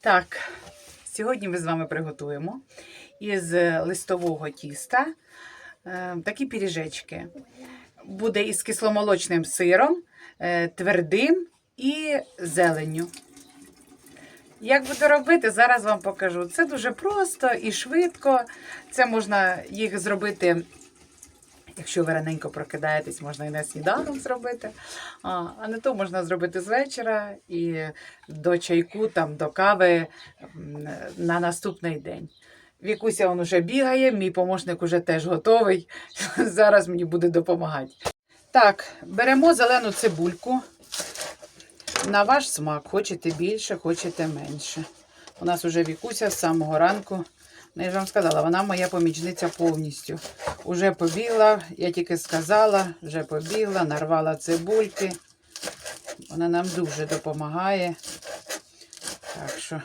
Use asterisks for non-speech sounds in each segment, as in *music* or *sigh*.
Так, сьогодні ми з вами приготуємо із листового тіста е, такі піріжечки. Буде із кисломолочним сиром, е, твердим і зеленню. Як буду робити, зараз вам покажу. Це дуже просто і швидко. Це можна їх зробити. Якщо ви раненько прокидаєтесь, можна і на сніданок зробити. А, а не то можна зробити з вечора і до чайку, там, до кави на наступний день. Вікуся він уже бігає, мій помощник уже теж готовий. *laughs* Зараз мені буде допомагати. Так, беремо зелену цибульку. На ваш смак. Хочете більше, хочете менше. У нас уже Вікуся з самого ранку. Ну, я ж вам сказала, вона моя помічниця повністю. Уже побігла, я тільки сказала, вже побігла, нарвала цибульки. Вона нам дуже допомагає. Так що.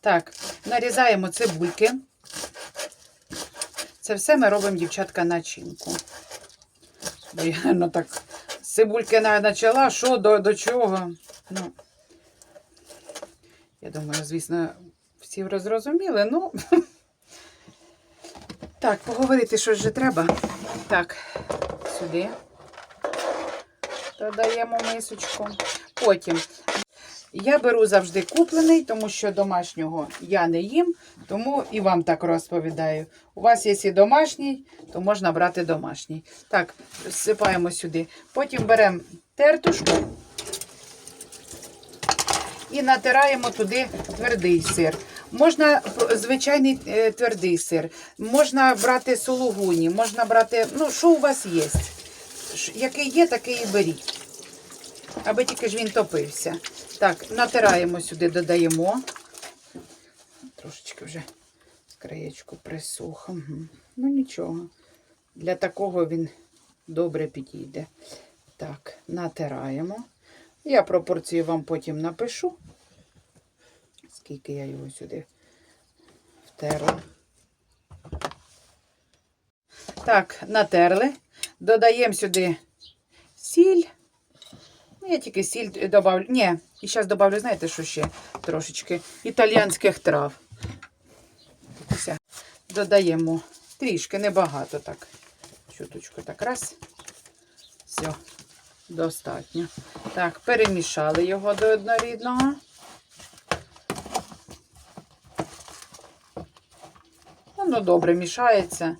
Так, нарізаємо цибульки. Це все ми робимо, дівчатка, начинку. Бо я, ну так, цибульки почала, що до, до чого. Ну, я думаю, звісно, всі зрозуміли, ну. *laughs* Так, поговорити щось же треба. Так, сюди додаємо мисочку. Потім я беру завжди куплений, тому що домашнього я не їм, тому і вам так розповідаю. У вас і домашній, то можна брати домашній. Так, всипаємо сюди. Потім беремо тертушку і натираємо туди твердий сир. Можна звичайний е, твердий сир, можна брати сулугуні, можна брати, ну, що у вас є. Який є, такий і беріть. Аби тільки ж він топився. Так, натираємо сюди, додаємо. Трошечки вже краєчку присуха. Мгм. Ну нічого. Для такого він добре підійде. Так, натираємо. Я пропорцію вам потім напишу. Скільки я його сюди втерла. Так, натерли. Додаємо сюди сіль. Ну, я тільки сіль добавлю. Ні, і зараз добавлю, знаєте, що ще трошечки італіянських трав. Додаємо трішки, небагато так. Чуточку так раз. Все, достатньо. Так, перемішали його до однорідного. Воно добре мішається.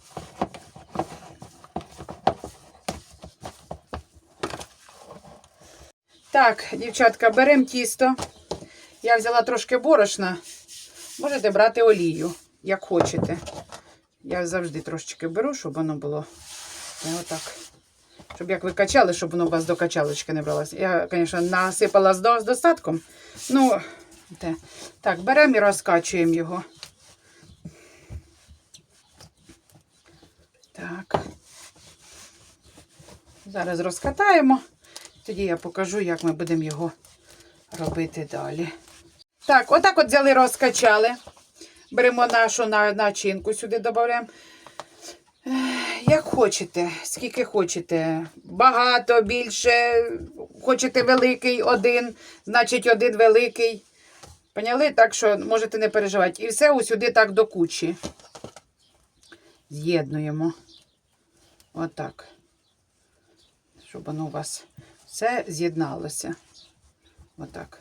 Так, дівчатка, беремо тісто. Я взяла трошки борошна. Можете брати олію, як хочете. Я завжди трошечки беру, щоб воно було отак. Щоб як ви качали, щоб воно у вас до качалочки не бралося. Я, звісно, насипала з достатком. Ну, те. так, беремо і розкачуємо його. Так. Зараз розкатаємо. Тоді я покажу, як ми будемо його робити далі. Так, отак от взяли, розкачали. Беремо нашу начинку, сюди додаємо. Як хочете, скільки хочете. Багато, більше. Хочете великий один, значить один великий. Поняли? Так що можете не переживати. І все усюди так до кучі. З'єднуємо. Отак. Щоб воно у вас все з'єдналося. Отак.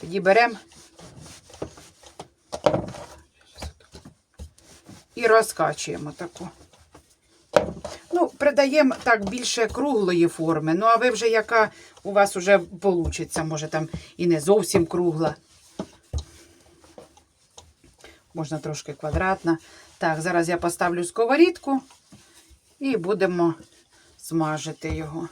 Тоді беремо і розкачуємо таку. Ну, придаємо так більше круглої форми. Ну, а ви вже яка у вас вже вийде, може там і не зовсім кругла. Можна трошки квадратна. Так, зараз я поставлю сковорідку і будемо смажити його.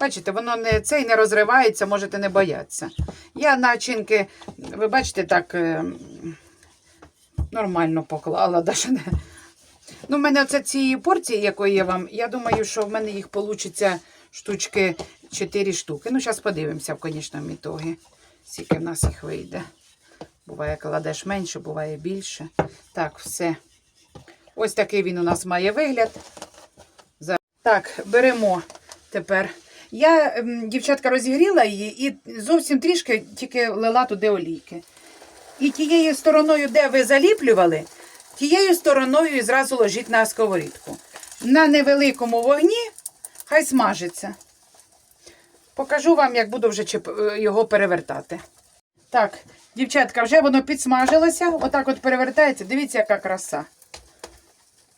Бачите, воно не цей не розривається, можете не боятися. Я начинки, ви бачите, так е, нормально поклала. *laughs* Даже не. Ну, в мене оце цієї порції, якої я вам, я думаю, що в мене їх вийде штучки 4 штуки. Ну, зараз подивимося в конечному ітогі, скільки в нас їх вийде. Буває, кладеш менше, буває більше. Так, все. Ось такий він у нас має вигляд. Так, беремо тепер. Я, дівчатка, розігріла її і зовсім трішки тільки лила туди олійки. І тією стороною, де ви заліплювали, тією стороною і зразу ложіть на сковорідку. На невеликому вогні хай смажиться. Покажу вам, як буду вже е, його перевертати. Так, дівчатка, вже воно підсмажилося, отак от перевертається. Дивіться, яка краса.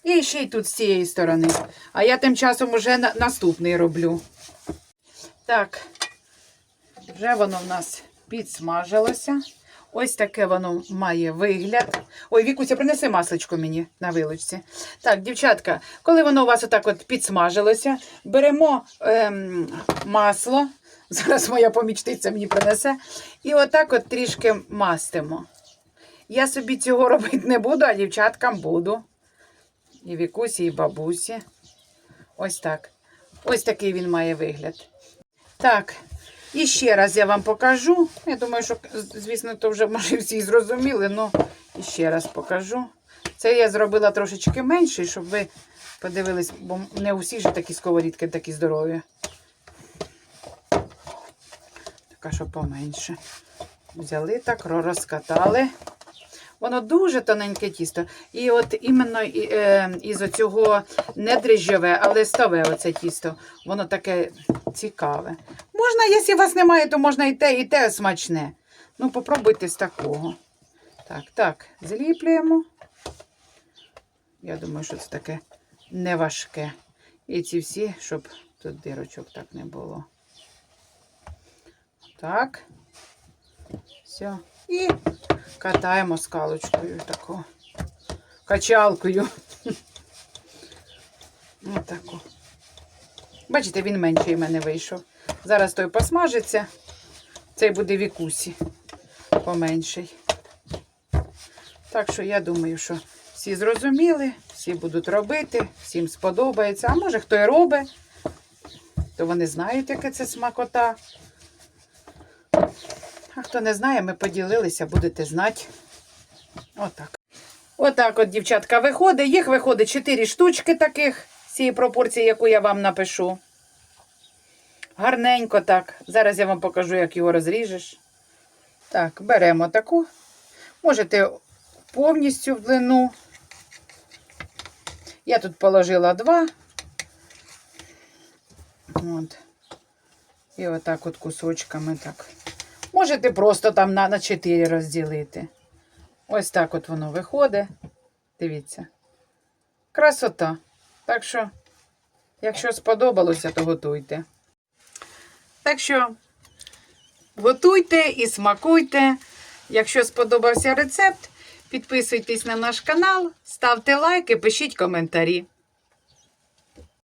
І ще й тут з цієї сторони. А я тим часом вже на- наступний роблю. Так, вже воно в нас підсмажилося. Ось таке воно має вигляд. Ой, Вікуся, принеси масличко мені на вилочці. Так, дівчатка, коли воно у вас отак от підсмажилося, беремо ем, масло. Зараз моя помічниця мені принесе. І отак от трішки мастимо. Я собі цього робити не буду, а дівчаткам буду. І Вікусі, і бабусі. Ось так. Ось такий він має вигляд. Так, і ще раз я вам покажу. Я думаю, що, звісно, то вже може всі зрозуміли, але ще раз покажу. Це я зробила трошечки менший, щоб ви подивились, бо не усі ж такі сковорідки такі здорові. Така, що поменше. Взяли так, розкатали. Воно дуже тоненьке тісто. І от іменно е, із оцього не дріжджове, а листове оце тісто. Воно таке цікаве. Можна, якщо у вас немає, то можна і те, і те смачне. Ну, попробуйте з такого. Так, так, зліплюємо. Я думаю, що це таке не важке. І ці всі, щоб тут дирочок так не було. Так. Все. І катаємо скалочкою таку. Качалкою. *laughs* Отаку. Бачите, він менший в мене вийшов. Зараз той посмажиться. Цей буде вікусі поменший. Так що я думаю, що всі зрозуміли, всі будуть робити, всім сподобається. А може хто і робить, то вони знають, яке це смакота. А хто не знає, ми поділилися, будете знати. Отак. Отак от, дівчатка, виходить. Їх виходить 4 штучки таких, цієї пропорції, яку я вам напишу. Гарненько так. Зараз я вам покажу, як його розріжеш. Так, беремо таку. Можете повністю в длину. Я тут положила два. От. І отак от кусочками так. Можете просто там на, на 4 розділити. Ось так от воно виходить. Дивіться. Красота. Так що, якщо сподобалося, то готуйте. Так що, готуйте і смакуйте. Якщо сподобався рецепт, підписуйтесь на наш канал, ставте лайки, пишіть коментарі.